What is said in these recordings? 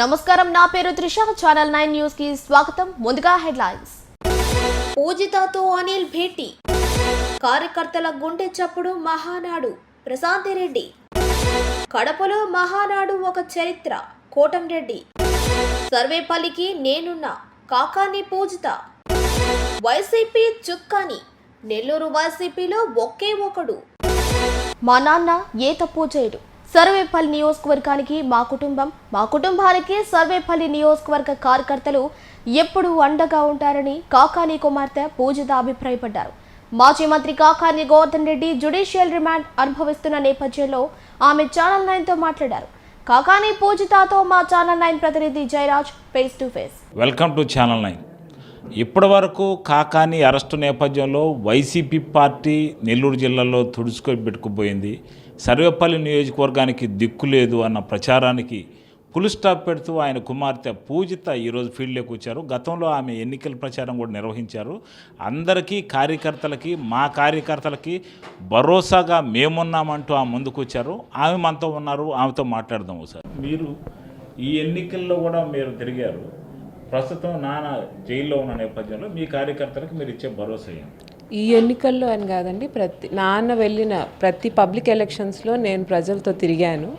నమస్కారం నా పేరు త్రిష ఛానల్ నైన్ న్యూస్కి స్వాగతం. ముందుగా హెడ్లైన్స్. పూజితతో అనిల్ భేటీ. కార్యకర్తల గుండె చప్పుడు మహానాడు. ప్రశాంతిరెడ్డి కడపలో మహానాడు ఒక చరిత్ర. కోటంరెడ్డి సర్వేపల్లికి నేనున్నా. కాకాని పూజిత. వైసీపీ చుక్కాని. నెల్లూరు వైసీపీలో ఒకే ఒకడు. మా నాన్న ఏ తప్పు చేయడు. సర్వేపల్లి నియోజకవర్గానికి మా కుటుంబం మా కుటుంబానికి సర్వేపల్లి నియోజకవర్గ కార్యకర్తలు ఎప్పుడూ అండగా ఉంటారని కాకాని కుమార్తె పూజిత అభిప్రాయపడ్డారు. మాజీ మంత్రి కాకాని గోవర్ధన్ రెడ్డి జుడిషియల్ రిమాండ్ అనుభవిస్తున్న నేపథ్యంలో ఆమె ఛానల్ నైన్తో మాట్లాడారు. కాకాని పూజితతో మా ఛానల్ నైన్ ప్రతినిధి Jayaraj face to face. Welcome to channel nine. ఇప్పటి వరకు కాకాని అరెస్టు నేపథ్యంలో వైసీపీ పార్టీ నెల్లూరు జిల్లాలో తుడుచుకొని పెట్టుకుపోయింది. సర్వేపల్లి నియోజకవర్గానికి దిక్కు లేదు అన్న ప్రచారానికి ఫుల్ స్టాప్ పెడుతూ ఆయన కుమార్తె పూజిత ఈరోజు ఫీల్డ్లోకి వచ్చారు. గతంలో ఆమె ఎన్నికల ప్రచారం కూడా నిర్వహించారు. అందరికీ కార్యకర్తలకి మా కార్యకర్తలకి భరోసాగా మేమున్నామంటూ ఆమె ముందుకు వచ్చారు. ఆమె మనతో ఉన్నారు. ఆమెతో మాట్లాడదాం ఒకసారి. మీరు ఈ ఎన్నికల్లో కూడా మీరు తిరిగారు. ప్రస్తుతం నాన్న జైల్లో ఉన్న నేపథ్యంలో మీ కార్యకర్తలకు మీరు ఇచ్చే భరోసా ఏంటి? ఈ ఎన్నికల్లో అని కాదండి ప్రతి నాన్న వెళ్ళిన ప్రతి పబ్లిక్ ఎలక్షన్స్లో నేను ప్రజలతో తిరిగాను.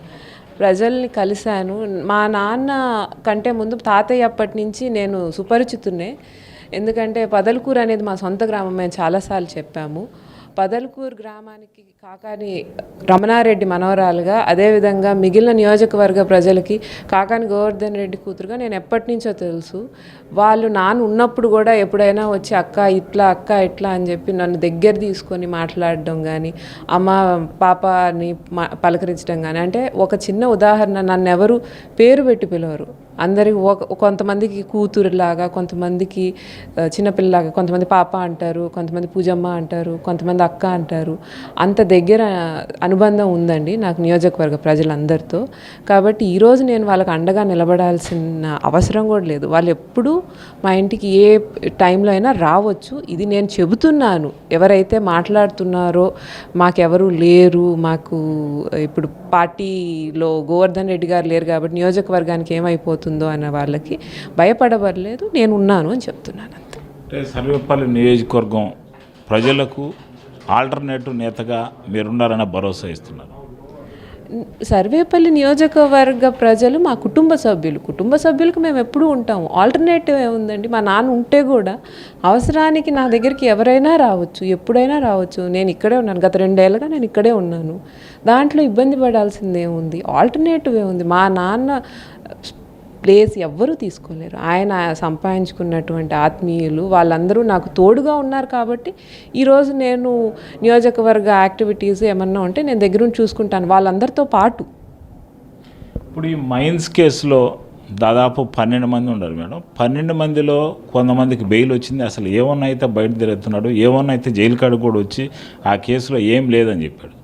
ప్రజల్ని కలిశాను. మా నాన్న కంటే ముందు తాతయ్య అప్పటి నుంచి నేను సుపరిచితున్నే ఎందుకంటే పదలకూరు అనేది మా సొంత గ్రామం మేము చాలాసార్లు చెప్పాము. పదల్కూరు గ్రామానికి కాకాని రమణారెడ్డి మనవరాలుగా అదేవిధంగా మిగిలిన నియోజకవర్గ ప్రజలకి కాకాని గోవర్ధన్ రెడ్డి కూతురుగా నేను ఎప్పటి నుంచో తెలుసు. వాళ్ళు నాన్న ఉన్నప్పుడు కూడా ఎప్పుడైనా వచ్చి అక్క ఇట్లా అక్క ఇట్లా అని చెప్పి నన్ను దగ్గర తీసుకొని మాట్లాడడం కానీ అమ్మ పాపని మా పలకరించడం కానీ అంటే ఒక చిన్న ఉదాహరణ నన్ను ఎవరు పేరు పెట్టి పిలవరు. అందరికి ఒక కొంతమందికి కూతురులాగా కొంతమందికి చిన్నపిల్లలాగా కొంతమంది పాప అంటారు కొంతమంది పూజమ్మ అంటారు కొంతమంది అక్క అంటారు. అంత దగ్గర అనుబంధం ఉందండి నాకు నియోజకవర్గ ప్రజలందరితో. కాబట్టి ఈరోజు నేను వాళ్ళకి అండగా నిలబడాల్సిన అవసరం కూడా లేదు. వాళ్ళు ఎప్పుడూ మా ఇంటికి ఏ టైంలో అయినా రావచ్చు. ఇది నేను చెబుతున్నాను. ఎవరైతే మాట్లాడుతున్నారో మాకెవరు లేరు. మాకు ఇప్పుడు పార్టీలో గోవర్ధన్ రెడ్డి గారు లేరు కాబట్టి నియోజకవర్గానికి ఏమైపోతుందో అన్న వాళ్ళకి భయపడబడలేదు నేను ఉన్నాను అని చెప్తున్నాను అంతే. సర్వేపల్లి నియోజకవర్గం ప్రజలకు ఆల్టర్నేటివ్ నేతగా మీరున్నారన్న భరోసా ఇస్తున్నారు. సర్వేపల్లి నియోజకవర్గ ప్రజలు మా కుటుంబ సభ్యులు. కుటుంబ సభ్యులకు మేము ఎప్పుడూ ఉంటాము. ఆల్టర్నేటివ్ ఏముందండి మా నాన్న ఉంటే కూడా అవసరానికి నా దగ్గరికి ఎవరైనా రావచ్చు ఎప్పుడైనా రావచ్చు. నేను ఇక్కడే ఉన్నాను. గత రెండేళ్ళగా నేను ఇక్కడే ఉన్నాను. దాంట్లో ఇబ్బంది పడాల్సిందేముంది? ఆల్టర్నేటివ్ ఏముంది మా నాన్న ప్లేస్ ఎవ్వరూ తీసుకోలేరు. ఆయన సంపాదించుకున్నటువంటి ఆత్మీయులు వాళ్ళందరూ నాకు తోడుగా ఉన్నారు కాబట్టి ఈరోజు నేను నియోజకవర్గ యాక్టివిటీస్ ఏమన్నా ఉంటే నేను దగ్గరుండి చూసుకుంటాను. వాళ్ళందరితో పాటు. ఇప్పుడు ఈ మైన్స్ కేసులో దాదాపు పన్నెండు మంది ఉన్నారు మేడం. పన్నెండు మందిలో కొంతమందికి బెయిల్ వచ్చింది. అసలు ఏమన్నా అయితే బయట తిరుగుతున్నాడు ఏమన్నా అయితే జైలు కాడు కూడా వచ్చి ఆ కేసులో ఏం లేదని చెప్పాడు.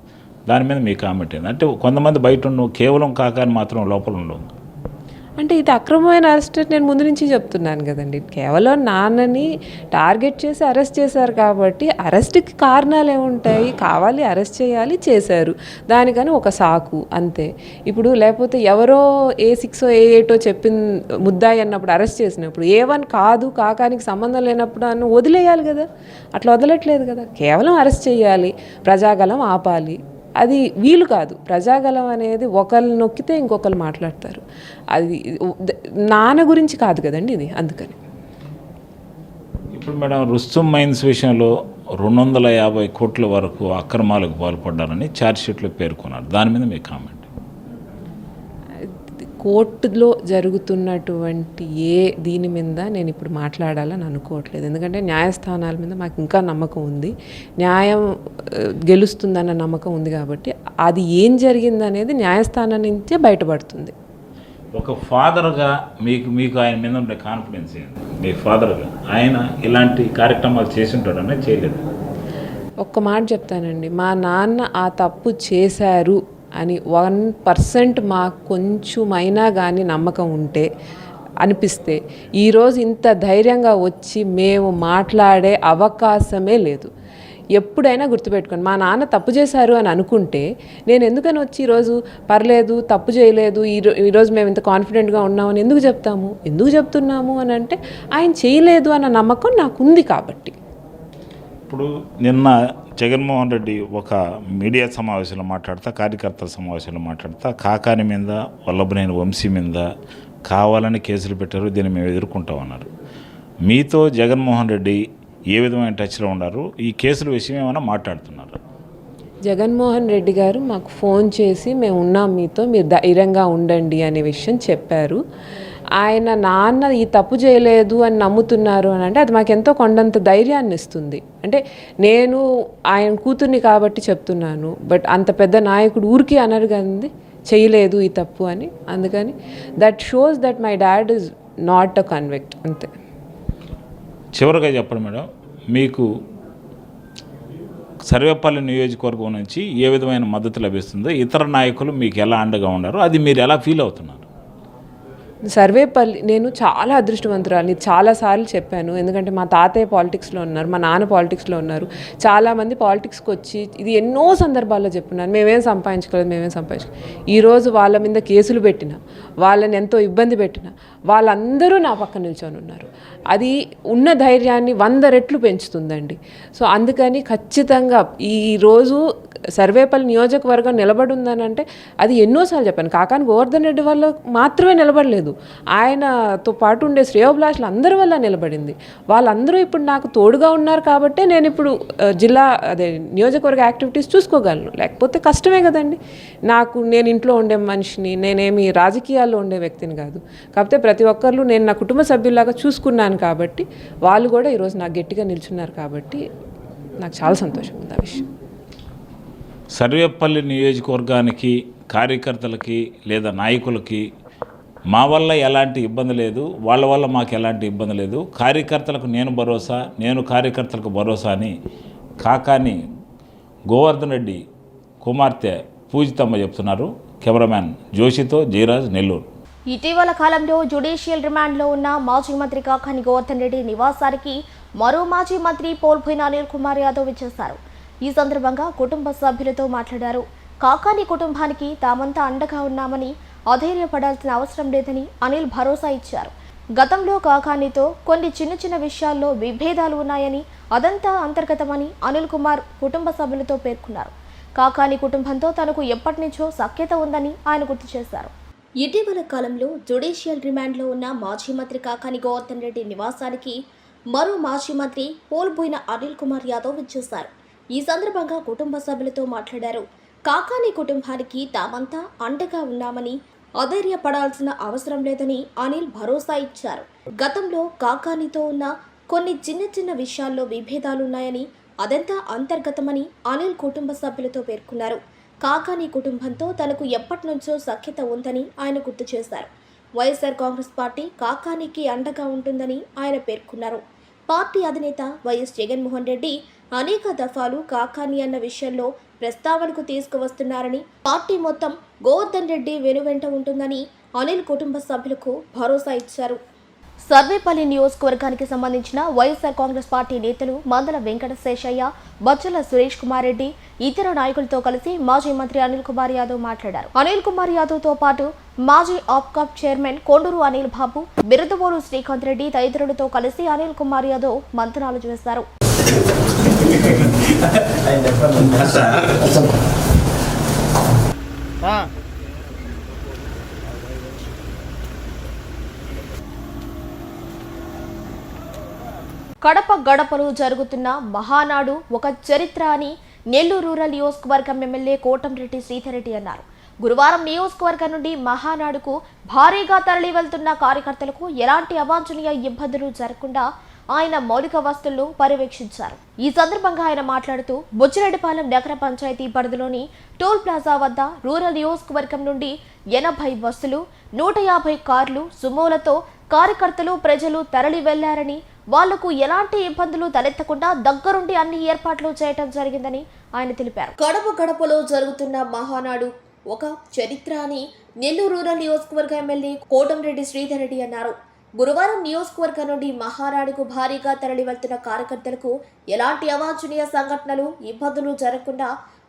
దాని మీద మీ కామెంట్ ఏంది? అంటే కొంతమంది బయట ఉండవు కేవలం కాకాని మాత్రం లోపల ఉండవు. అంటే ఇది అక్రమమైన అరెస్ట్ నేను ముందు నుంచి చెప్తున్నాను కదండి. కేవలం నాన్నని టార్గెట్ చేసి అరెస్ట్ చేశారు కాబట్టి అరెస్ట్కి కారణాలు ఏముంటాయి? కావాలి అరెస్ట్ చేయాలి చేశారు. దానికని ఒక సాకు అంతే. ఇప్పుడు లేకపోతే ఎవరో ఏ సిక్స్ ఏ ఎయిటో చెప్పిన ముద్దాయి అన్నప్పుడు అరెస్ట్ చేసినప్పుడు ఏ వన్ కాదు కాకానికి సంబంధం లేనప్పుడు అని వదిలేయాలి కదా? అట్లా వదలట్లేదు కదా? కేవలం అరెస్ట్ చేయాలి ప్రజాగలం ఆపాలి. అది వీలు కాదు. ప్రజాగలం అనేది ఒకళ్ళు నొక్కితే ఇంకొకరు మాట్లాడతారు. అది నాన్న గురించి కాదు కదండి ఇది అందుకని. ఇప్పుడు మేడం రుస్తుం మైన్స్ విషయంలో రెండు వందల యాభై కోట్ల వరకు అక్రమాలకు పాల్పడ్డారని ఛార్జ్షీట్లో పేర్కొన్నారు. దాని మీద మీ కామెంట్. కోర్టులో జరుగుతున్నటువంటి ఏ దీని మీద నేను ఇప్పుడు మాట్లాడాలని అనుకోవట్లేదు. ఎందుకంటే న్యాయస్థానాల మీద మాకు ఇంకా నమ్మకం ఉంది. న్యాయం గెలుస్తుందన్న నమ్మకం ఉంది కాబట్టి అది ఏం జరిగిందనేది న్యాయస్థానం నుంచే బయటపడుతుంది. ఒక ఫాదర్గా మీకు మీకు ఆయన మీద ఉండే కాన్ఫిడెన్స్ ఏంటి మీ ఫాదర్గా ఆయన ఇలాంటి కార్యక్రమాలు చేసి ఉంటాడనే చేయలేదు. ఒక్క మాట చెప్తానండి. మా నాన్న ఆ తప్పు చేశారు అని వన్ పర్సెంట్ మాకు కొంచెమైనా కానీ నమ్మకం ఉంటే అనిపిస్తే ఈరోజు ఇంత ధైర్యంగా వచ్చి మేము మాట్లాడే అవకాశమే లేదు. ఎప్పుడైనా గుర్తుపెట్టుకోండి మా నాన్న తప్పు చేశారు అని అనుకుంటే నేను ఎందుకని వచ్చి ఈరోజు పర్లేదు తప్పు చేయలేదు ఈరోజు మేము ఇంత కాన్ఫిడెంట్గా ఉన్నామని ఎందుకు చెప్తాము? ఎందుకు చెప్తున్నాము అని అంటే ఆయన చేయలేదు అన్న నమ్మకం నాకు ఉంది కాబట్టి. ఇప్పుడు నిన్న జగన్మోహన్ రెడ్డి ఒక మీడియా సమావేశంలో మాట్లాడతా కార్యకర్తల సమావేశంలో మాట్లాడతా కాకాని మీద వల్లభనేని వంశీ మీద కావాలని కేసులు పెట్టారు దీన్ని మేము ఎదుర్కొంటామన్నారు మీతో జగన్మోహన్ రెడ్డి ఏ విధమైన టచ్లో ఉన్నారు? ఈ కేసుల విషయం ఏమైనా మాట్లాడుతున్నారు? జగన్మోహన్ రెడ్డి గారు మాకు ఫోన్ చేసి మేము ఉన్నాం మీతో మీరు ధైర్యంగా ఉండండి అనే విషయం చెప్పారు. ఆయన నాన్న ఈ తప్పు చేయలేదు అని నమ్ముతున్నారు అని అంటే అది మాకు ఎంతో కొండంత ధైర్యాన్ని ఇస్తుంది. అంటే నేను ఆయన కూతుర్ని కాబట్టి చెప్తున్నాను బట్ అంత పెద్ద నాయకుడు ఊరికి అనరు కానీ చేయలేదు ఈ తప్పు అని. అందుకని that shows that my dad is not a convict అంతే. చివరిగా చెప్పండి మేడం మీకు సర్వేపల్లి నియోజకవర్గం నుంచి ఏ విధమైన మద్దతు లభిస్తుందో ఇతర నాయకులు మీకు ఎలా అండగా ఉన్నారు అది మీరు ఎలా ఫీల్ అవుతున్నారు? సర్వేపల్లి నేను చాలా అదృష్టవంతురాలు చాలాసార్లు చెప్పాను. ఎందుకంటే మా తాతయ్య పాలిటిక్స్లో ఉన్నారు మా నాన్న పాలిటిక్స్లో ఉన్నారు. చాలామంది పాలిటిక్స్కి వచ్చి ఇది ఎన్నో సందర్భాల్లో చెప్పున్నాను మేమేం సంపాదించుకోలేదు మేమేం సంపాదించుకోలేదు. ఈరోజు వాళ్ళ మీద కేసులు పెట్టిన వాళ్ళని ఎంతో ఇబ్బంది పెట్టిన వాళ్ళందరూ నా పక్కన నిల్చొని ఉన్నారు. అది ఉన్న ధైర్యాన్ని వంద రెట్లు పెంచుతుందండి. సో అందుకని ఖచ్చితంగా ఈ రోజు సర్వేపల్లి నియోజకవర్గం నిలబడి ఉందనంటే అది ఎన్నోసార్లు చెప్పాను. కాకాని గోవర్ధన్ రెడ్డి వల్ల మాత్రమే నిలబడలేదు. ఆయనతో పాటు ఉండే శ్రేయోభిలాషులు అందరి వల్ల నిలబడింది. వాళ్ళందరూ ఇప్పుడు నాకు తోడుగా ఉన్నారు కాబట్టే నేను ఇప్పుడు జిల్లా అదే నియోజకవర్గ యాక్టివిటీస్ చూసుకోగలను. లేకపోతే కష్టమే కదండి. నాకు నేను ఇంట్లో ఉండే మనిషిని నేనేమి రాజకీయాల్లో ఉండే వ్యక్తిని కాదు. కాకపోతే ప్రతి ఒక్కరు నేను నా కుటుంబ సభ్యుల్లాగా చూసుకున్నాను కాబట్టి వాళ్ళు కూడా ఈరోజు నాకు గట్టిగా నిల్చున్నారు కాబట్టి నాకు చాలా సంతోషం ఉంది ఆ విషయం. సర్వేపల్లి నియోజకవర్గానికి కార్యకర్తలకి లేదా నాయకులకి మా వల్ల ఎలాంటి ఇబ్బంది లేదు వాళ్ళ వల్ల మాకు ఎలాంటి ఇబ్బంది లేదు. కార్యకర్తలకు నేను భరోసా నేను కార్యకర్తలకు భరోసా అని కాకాని గోవర్ధన్ రెడ్డి కుమార్తె పూజితమ్మ చెప్తున్నారు. కెమెరామ్యాన్ జోషితో జయరాజ్ నెల్లూరు. ఇటీవల కాలంలో జ్యుడిషియల్ రిమాండ్లో ఉన్న మాజీ మంత్రి కాకాని గోవర్ధన్ రెడ్డి నివాసానికి మరో మాజీ మంత్రి పోల్పోయిన అనిల్ కుమార్ యాదవ్ ఇచ్చేశారు ఈ సందర్భంగా కుటుంబ సభ్యులతో మాట్లాడారు. కాకాని కుటుంబానికి తామంతా అండగా ఉన్నామని అధైర్యపడాల్సిన అవసరం లేదని అనిల్ భరోసా ఇచ్చారు. గతంలో కాకానితో కొన్ని చిన్న చిన్న విషయాల్లో విభేదాలు ఉన్నాయని అదంతా అంతర్గతమని అనిల్ కుమార్ కుటుంబ సభ్యులతో పేర్కొన్నారు. కాకాని కుటుంబంతో తనకు ఎప్పటి నుంచో సఖ్యత ఉందని ఆయన గుర్తు చేశారు. ఇటీవల కాలంలో జుడిషియల్ రిమాండ్లో ఉన్న మాజీ మంత్రి కాకాని గోవర్ధన్ రెడ్డి నివాసానికి మరో మాజీ మంత్రి పోల్పోయిన అనిల్ కుమార్ యాదవ్ విచ్చేశారు. ఈ సందర్భంగా కుటుంబ సభ్యులతో మాట్లాడారు కాకాని కుటుంబానికి తామంతా అండగా ఉన్నామని అధైర్యపడాల్సిన అవసరం లేదని అనిల్ భరోసా ఇచ్చారు. గతంలో కాకానితో ఉన్న కొన్ని చిన్న చిన్న విషయాల్లో విభేదాలున్నాయని అదంతా అంతర్గతమని అనిల్ కుటుంబ సభ్యులతో పేర్కొన్నారు. కాకాని కుటుంబంతో తనకు ఎప్పటి నుంచో సఖ్యత ఉందని ఆయన గుర్తు చేశారు. వైఎస్ఆర్ కాంగ్రెస్ పార్టీ కాకానికి అండగా ఉంటుందని ఆయన పేర్కొన్నారు. పార్టీ అధినేత వైఎస్ జగన్మోహన్ రెడ్డి అనేక దఫాలు కాకాని అన్న విషయంలో ప్రస్తావనకు తీసుకువస్తున్నారని పార్టీ మొత్తం గోవర్ధన్ రెడ్డి వెనువెంట ఉంటుందని అనిల్ కుటుంబ సభ్యులకు భరోసా ఇచ్చారు. సర్వేపల్లి నియోజకవర్గానికి సంబంధించిన వైఎస్ఆర్ కాంగ్రెస్ పార్టీ నేతలు మందల వెంకట శేషయ్య బచ్చల సురేష్ కుమార్ రెడ్డి ఇతర నాయకులతో కలిసి మాజీ మంత్రి అనిల్ కుమార్ యాదవ్ మాట్లాడారు. అనిల్ కుమార్ యాదవ్తో పాటు మాజీ ఆప్కాప్ చైర్మన్ కొండూరు అనిల్ బాబు బిరదవోలు శ్రీకాంత్ రెడ్డి తదితరులతో కలిసి అనిల్ కుమార్ యాదవ్ మంతనాలు చేశారు. కడప గడపలో జరుగుతున్న మహానాడు ఒక చరిత్ర అని నెల్లూరు రూరల్ నియోజకవర్గం ఎమ్మెల్యే కోటంరెడ్డి శ్రీధరెడ్డి అన్నారు. గురువారం నియోజకవర్గం నుండి మహానాడుకు భారీగా తరలి వెళ్తున్న కార్యకర్తలకు ఎలాంటి అవాంఛనీయ ఇబ్బందులు జరగకుండా ఆయన మౌలిక వస్తువులను పర్యవేక్షించారు. ఈ సందర్భంగా ఆయన మాట్లాడుతూ బుచ్చిరెడ్డిపాలెం నగర పంచాయతీ పరిధిలోని టోల్ ప్లాజా వద్ద రూరల్ నియోజకవర్గం నుండి ఎనభై బస్సులు నూట యాభై కార్లు సుమోలతో కార్యకర్తలు ప్రజలు తరలి వెళ్ళారని వాళ్ళకు ఎలాంటి ఇబ్బందులు తలెత్తకుండా దగ్గరుండి అన్ని ఏర్పాట్లు చేయటం జరిగిందని ఆయన తెలిపారు. గడప గడపలో జరుగుతున్న మహానాడు ఒక చరిత్ర అని నెల్లూరు రూరల్ నియోజకవర్గ ఎమ్మెల్యే కోటంరెడ్డి శ్రీధర్ రెడ్డి అన్నారు. గురువారం నియోజకవర్గం నుండి మహారాణికు భారీగా తరలి వెళ్తున్న కార్యకర్తలకు ఎలాంటి అవాంఛనీయ సంఘటనలు ఇబ్బందులు జరగకుండా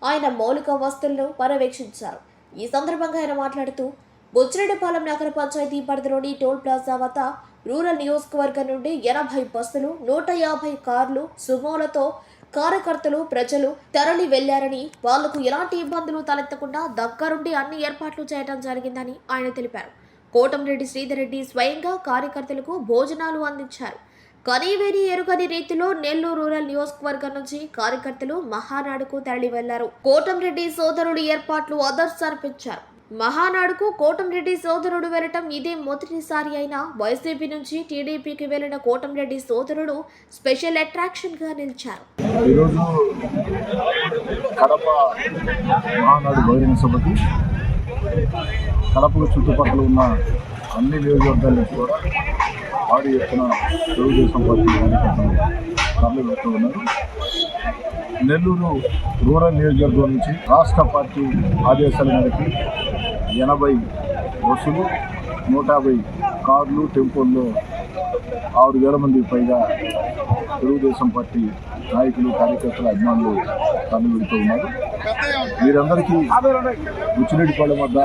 ఆయన మౌలిక వస్తువులను పర్యవేక్షించారు. ఈ సందర్భంగా ఆయన మాట్లాడుతూ బుచ్చిరెడ్డిపాలెం నగర పంచాయతీ పరిధిలోని టోల్ ప్లాజా వద్ద రూరల్ నియోజకవర్గం నుండి ఎనభై బస్సులు నూట యాభై కార్లు సుమోలతో కార్యకర్తలు ప్రజలు తరలి వెళ్ళారని వాళ్ళకు ఎలాంటి ఇబ్బందులు తలెత్తకుండా దగ్గరుండి అన్ని ఏర్పాట్లు చేయడం జరిగిందని ఆయన తెలిపారు. కోటంరెడ్డి శ్రీధర్ రెడ్డి స్వయంగా కార్యకర్తలకు భోజనాలు అందించారు. కనీవేని ఎరుగని రీతిలో నెల్లూరు రూరల్ నియోజకవర్గం నుంచి కార్యకర్తలు మహానాడుకు తరలి వెళ్ళారు. కోటంరెడ్డి సోదరుడు ఏర్పాట్లు అదర్స్ అర్పించారు. మహానాడుకు కోటంరెడ్డి సోదరుడు వెళ్ళటం ఇదే మొదటిసారి అయినా వైసీపీ నుంచి టీడీపీకి వెళ్ళిన కోటంరెడ్డి సోదరుడు స్పెషల్ అట్రాక్షన్గా నిలిచారు. ఈరోజు కడప మహానాడు బహిరంగ సభకి కడపకు చుట్టుపక్కల ఉన్న అన్ని నియోజకవర్గాల నుంచి కూడా భారీ ఎత్తున తెలుగుదేశం పార్టీ కార్యకర్తలు తరలి వెళ్తూ ఉన్నారు. నెల్లూరు రూరల్ నియోజకవర్గం నుంచి రాష్ట్ర పార్టీ ఆదేశాల మేరకు ఎనభై బస్సులు నూట యాభై కార్లు టెంపోల్లో ఆరు వేల మంది పైగా తెలుగుదేశం పార్టీ నాయకులు కార్యకర్తల అభిమానులు తరలి వెళ్తూ ఉన్నారు. వీరందరికీ ఉచ్చిరెడ్డిపాలెం వద్ద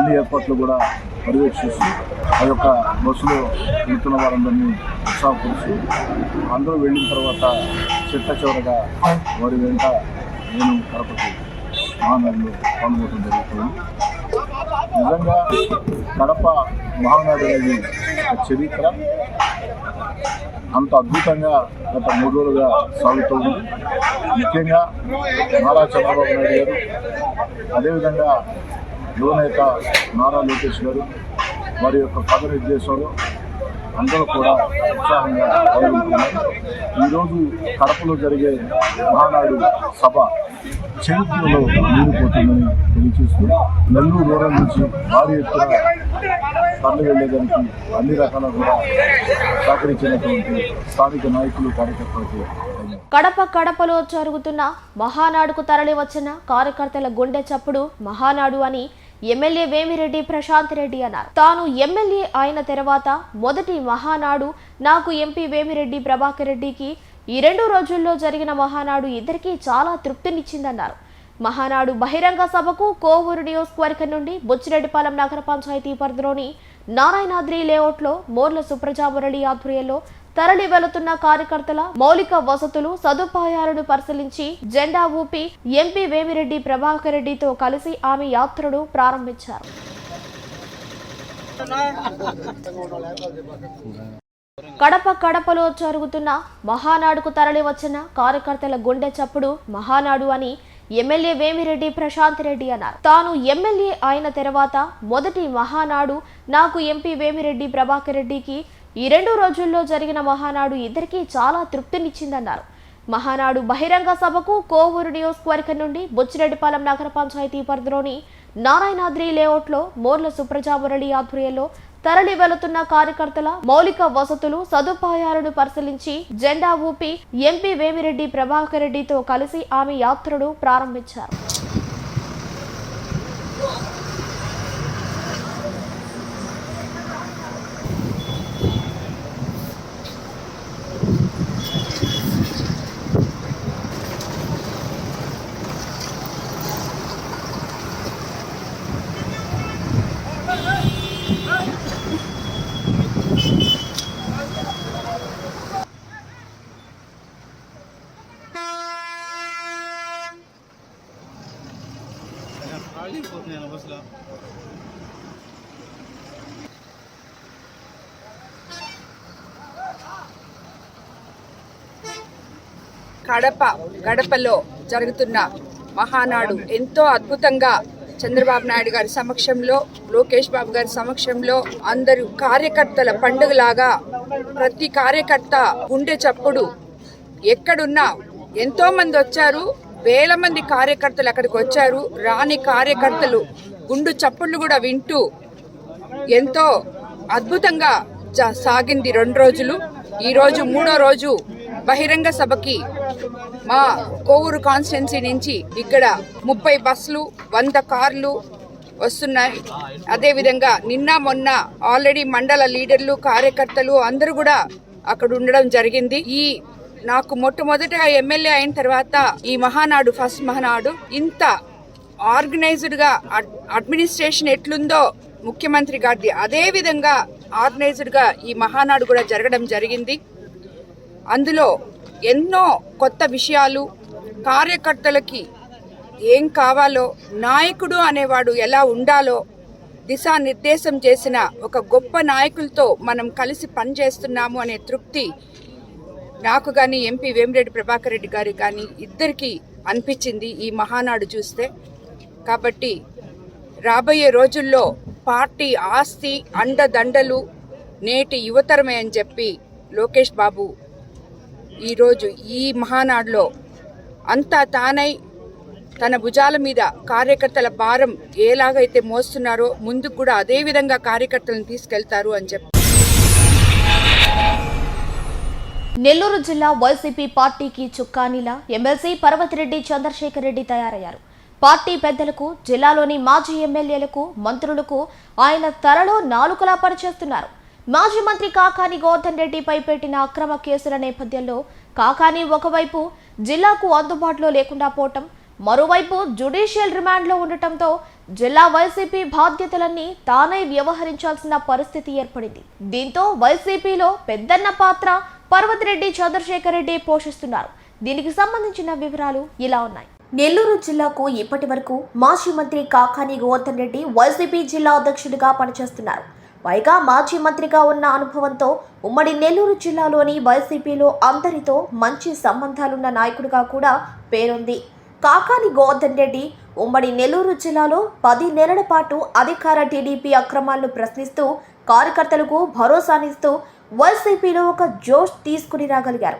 అన్ని ఏర్పాట్లు కూడా పర్యవేక్షిస్తూ ఆ యొక్క బస్సులో వెళ్తున్న వారందరినీ ఉత్సాహపరుస్తూ అందరూ వెళ్ళిన తర్వాత చిట్ట చివరగా వారి వెంట నేను కడపకి మహానాడులో పాల్గొనడం జరుగుతుంది. నిజంగా కడప మహానాడు అనేది చరిత్ర. అంత అద్భుతంగా గత మూడు రోజులుగా సాగుతూ ఉంది. ముఖ్యంగా నారా చంద్రబాబు నాయుడు గారు అదేవిధంగా యువనేత నారా లోకేష్ గారు వారి యొక్క పదవి ఉద్దేశంలో అందరూ కూడా ఉత్సాహంగా పాల్గొంటున్నారు ఈరోజు కడపలో జరిగే మహానాడు సభ చరిత్రలో నీరిపోతుందని తెలియజేస్తూ నెల్లూరు దూరం నుంచి భారీ ఎత్తున తరలి వెళ్ళేదానికి అన్ని రకాల కూడా సహకరించినటువంటి స్థానిక నాయకులు కార్యకర్తలకు కడప కడపలో జరుగుతున్న మహానాడుకు తరలి వచ్చిన కార్యకర్తల గుండె చప్పుడు మహానాడు అని ఎమ్మెల్యే వేమిరెడ్డి ప్రశాంత్ రెడ్డి అన్నారు. తాను ఎమ్మెల్యే అయిన తర్వాత మొదటి మహానాడు నాకు ఎంపీ వేమిరెడ్డి ప్రభాకర్ రెడ్డికి ఈ రెండు రోజుల్లో జరిగిన మహానాడు ఇద్దరికీ చాలా తృప్తినిచ్చిందన్నారు. మహానాడు బహిరంగ సభకు కోవూరు నియోజకవర్గం నుండి బొచ్చిరెడ్డిపాలెం నగర పంచాయతీ పరిధిలోని నారాయణాద్రి లేఅవుట్లో మోర్ల సుప్రజామురళి ఆధ్వర్యంలో తరలి వెళుతున్న కార్యకర్తల మౌలిక వసతులు సదుపాయాలను పరిశీలించి జెండా ఊపి ఎంపీ వేమిరెడ్డి ప్రభాకర్ రెడ్డితో కలిసి ఆమె యాత్రను ప్రారంభించారు. కడప కడపలో జరుగుతున్న మహానాడుకు తరలి వచ్చిన కార్యకర్తల గుండె చప్పుడు మహానాడు అని ఎమ్మెల్యే వేమిరెడ్డి ప్రశాంత్ రెడ్డి అన్నారు. తాను ఎమ్మెల్యే అయిన తర్వాత మొదటి మహానాడు నాకు ఎంపీ వేమిరెడ్డి ప్రభాకర్ రెడ్డికి ఈ రెండు రోజుల్లో జరిగిన మహానాడు ఇద్దరికీ చాలా తృప్తినిచ్చిందన్నారు. మహానాడు బహిరంగ సభకు కోవూరు నియోజకవర్గం నుండి బొచ్చిరెడ్డిపాలెం నగర పంచాయతీ పరిధిలోని నారాయణాద్రి లేఅవుట్లో మోర్ల సుప్రజా మురళి ఆధ్వర్యంలో తరలి వెళుతున్న కార్యకర్తల మౌలిక వసతులు సదుపాయాలను పరిశీలించి జెండా ఊపి ఎంపీ వేమిరెడ్డి ప్రభాకర్ రెడ్డితో కలిసి ఆమె యాత్రను ప్రారంభించారు. కడప గడపలో జరుగుతున్న మహానాడు ఎంతో అద్భుతంగా చంద్రబాబు నాయుడు గారి సమక్షంలో లోకేష్ బాబు గారి సమక్షంలో అందరూ కార్యకర్తల పండుగలాగా ప్రతి కార్యకర్త గుండె చప్పుడు. ఎక్కడున్నా ఎంతో మంది వచ్చారు వేల మంది కార్యకర్తలు అక్కడికి వచ్చారు. రాని కార్యకర్తలు గుండు చప్పుళ్ళు కూడా వింటూ ఎంతో అద్భుతంగా సాగింది రెండు రోజులు. ఈరోజు మూడో రోజు బహిరంగ సభకి మా కోవూరు కాన్స్టిట్యున్సీ నుంచి ఇక్కడ ముప్పై బస్సులు వంద కార్లు వస్తున్నాయి. అదేవిధంగా నిన్న మొన్న ఆల్రెడీ మండల లీడర్లు కార్యకర్తలు అందరూ కూడా అక్కడ ఉండడం జరిగింది. ఈ నాకు మొట్టమొదటగా ఎమ్మెల్యే అయిన తర్వాత ఈ మహానాడు ఫస్ట్ మహానాడు ఇంత ఆర్గనైజ్డ్గా అడ్- అడ్మినిస్ట్రేషన్ ఎట్లుందో ముఖ్యమంత్రి గారిది అదే విధంగా ఆర్గనైజ్డ్గా ఈ మహానాడు కూడా జరగడం జరిగింది. అందులో ఎన్నో కొత్త విషయాలు కార్యకర్తలకి ఏం కావాలో నాయకుడు అనేవాడు ఎలా ఉండాలో దిశానిర్దేశం చేసిన ఒక గొప్ప నాయకులతో మనం కలిసి పనిచేస్తున్నాము అనే తృప్తి నాకు కానీ ఎంపీ వేమిరెడ్డి ప్రభాకర్ రెడ్డి గారికి కానీ ఇద్దరికి అనిపించింది ఈ మహానాడు చూస్తే. కాబట్టి రాబోయే రోజుల్లో పార్టీ ఆస్తి అండదండలు నేటి యువతరమే అని చెప్పి లోకేష్ బాబు ఈరోజు ఈ మహానాడులో అంతా తానై తన భుజాల మీద కార్యకర్తల భారం ఏలాగైతే మోస్తున్నారో ముందుకు కూడా అదేవిధంగా కార్యకర్తలను తీసుకెళ్తారు అని చెప్పి. నెల్లూరు జిల్లా వైసీపీ పార్టీకి చుక్కానిలా ఎమ్మెల్సీ పర్వతిరెడ్డి చంద్రశేఖర్ రెడ్డి తయారయ్యారు. పార్టీ పెద్దలకు జిల్లాలోని మాజీ ఎమ్మెల్యేలకు మంత్రులకు ఆయన తరలో నాలుకలా పనిచేస్తున్నారు. మాజీ మంత్రి కాకాని గోధన్ రెడ్డిపై పెట్టిన అక్రమ కేసుల నేపథ్యంలో కాకాని ఒకవైపు జిల్లాకు అందుబాటులో లేకుండా పోవటం మరోవైపు జ్యుడిషియల్ రిమాండ్లో ఉండటంతో జిల్లా వైసీపీ బాధ్యతలన్నీ తానై వ్యవహరించాల్సిన పరిస్థితి ఏర్పడింది. దీంతో వైసీపీలో పెద్దన్న పాత్ర పర్వతిరెడ్డి చంద్రశేఖర్ రెడ్డి పోషిస్తున్నారు. దీనికి సంబంధించిన వివరాలు ఇలా ఉన్నాయి. నెల్లూరు జిల్లాకు ఇప్పటి వరకు మాజీ మంత్రి కాకాని గోవర్ధన్ రెడ్డి వైసీపీ జిల్లా అధ్యక్షుడిగా పనిచేస్తున్నారు. పైగా మాజీ మంత్రిగా ఉన్న అనుభవంతో ఉమ్మడి నెల్లూరు జిల్లాలోని వైసీపీలో అందరితో మంచి సంబంధాలున్న నాయకుడిగా కూడా పేరుంది. కాకాని గోవర్ధన్ రెడ్డి ఉమ్మడి నెల్లూరు జిల్లాలో పది నెలల పాటు అధికార టీడీపీ అక్రమాలను ప్రశ్నిస్తూ కార్యకర్తలకు భరోసానిస్తూ వైసీపీలో ఒక జోష్ తీసుకుని రాగలిగారు.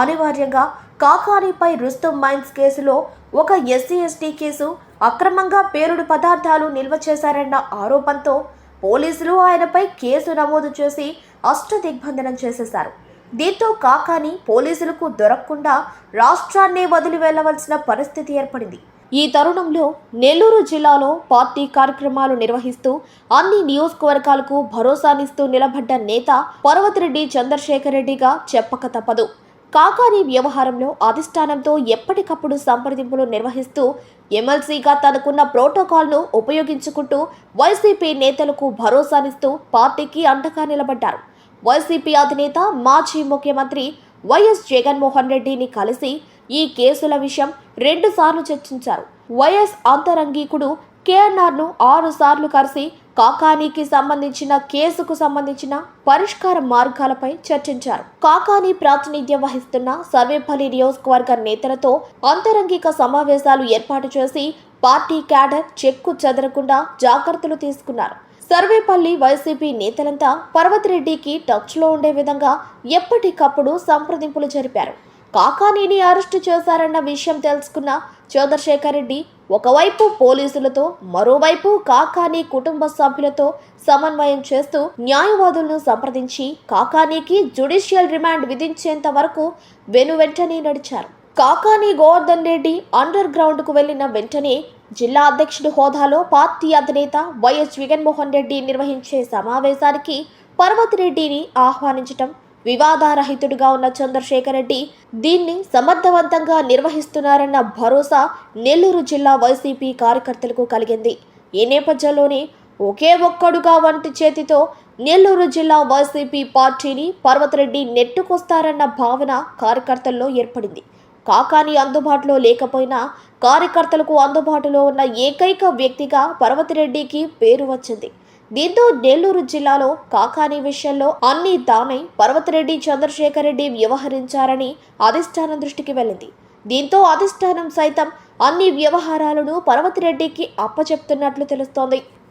అనివార్యంగా కాకానిపై రుస్తుం మైన్స్ కేసులో ఒక ఎస్సీ ఎస్టీ కేసు అక్రమంగా పేరుడు పదార్థాలు నిల్వ చేశారన్న ఆరోపణతో పోలీసులు ఆయనపై కేసు నమోదు చేసి అష్టదిగ్బంధనం చేసేశారు. దీంతో కాకాని పోలీసులకు దొరకకుండా రాష్ట్రాన్నే వదిలి వెళ్ళవలసిన పరిస్థితి ఏర్పడింది. ఈ తరుణంలో నెల్లూరు జిల్లాలో పార్టీ కార్యక్రమాలు నిర్వహిస్తూ అన్ని నియోజకవర్గాలకు భరోసానిస్తూ నిలబడ్డ నేత పర్వతిరెడ్డి చంద్రశేఖర్ రెడ్డిగా చెప్పక తప్పదు. కాకాని వ్యవహారంలో అధిష్టానంతో ఎప్పటికప్పుడు సంప్రదింపులు నిర్వహిస్తూ ఎమ్మెల్సీగా తనకున్న ప్రోటోకాల్ను ఉపయోగించుకుంటూ వైసీపీ నేతలకు భరోసానిస్తూ పార్టీకి అండగా నిలబడ్డారు. వైసీపీ అధినేత మాజీ ముఖ్యమంత్రి వైఎస్ జగన్మోహన్ రెడ్డిని కలిసి ఈ కేసుల విషయం రెండు సార్లు చర్చించారు. వైఎస్ అంతరంగికుడు కేఎన్ఆర్ను ఆరు సార్లు కలిసి కాకానీకి సంబంధించిన కేసుకు సంబంధించిన పరిష్కార మార్గాలపై చర్చించారు. కాకానీ ప్రాతినిధ్యం వహిస్తున్న సర్వేపల్లి నియోజకవర్గ నేతలతో అంతరంగిక సమావేశాలు ఏర్పాటు చేసి పార్టీ క్యాడర్ చెక్కు చెదరకుండా జాగ్రత్తలు తీసుకున్నారు. సర్వేపల్లి వైసీపీ నేతలంతా పర్వతిరెడ్డికి టచ్లో ఉండే విధంగా ఎప్పటికప్పుడు సంప్రదింపులు జరిపారు. కాకానీని అరెస్టు చేశారన్న విషయం తెలుసుకున్న చంద్రశేఖర్ రెడ్డి ఒకవైపు పోలీసులతో మరోవైపు కాకానీ కుటుంబ సభ్యులతో సమన్వయం చేస్తూ న్యాయవాదులను సంప్రదించి కాకానీకి జుడిషియల్ రిమాండ్ విధించేంత వరకు వెను వెంటనే నడిచారు. కాకాని గోవర్ధన్ రెడ్డి అండర్ గ్రౌండ్కు వెళ్ళిన వెంటనే జిల్లా అధ్యక్షుడి హోదాలో పార్టీ అధినేత వైఎస్ జగన్మోహన్ రెడ్డి నిర్వహించే సమావేశానికి పర్వతిరెడ్డిని ఆహ్వానించటం వివాదారహితుడిగా ఉన్న చంద్రశేఖర్ రెడ్డి దీన్ని సమర్థవంతంగా నిర్వహిస్తున్నారన్న భరోసా నెల్లూరు జిల్లా వైసీపీ కార్యకర్తలకు కలిగింది. ఈ నేపథ్యంలోనే ఒకే ఒక్కడుగా వంటి చేతితో నెల్లూరు జిల్లా వైసీపీ పార్టీని పర్వతరెడ్డి నెట్టుకొస్తారన్న భావన కార్యకర్తల్లో ఏర్పడింది. కాకాని అందుబాటులో లేకపోయినా కార్యకర్తలకు అందుబాటులో ఉన్న ఏకైక వ్యక్తిగా పర్వతిరెడ్డికి పేరు వచ్చింది. దీంతో నెల్లూరు జిల్లాలో కాకాని విషయంలో అన్ని తానై పర్వతిరెడ్డి చంద్రశేఖర్ రెడ్డి వ్యవహరించారని అధిష్టానం దృష్టికి వెళ్ళింది. దీంతో అధిష్టానం సైతం అన్ని వ్యవహారాలను పర్వతిరెడ్డికి అప్పచెప్తున్నట్లు తెలుస్తోంది.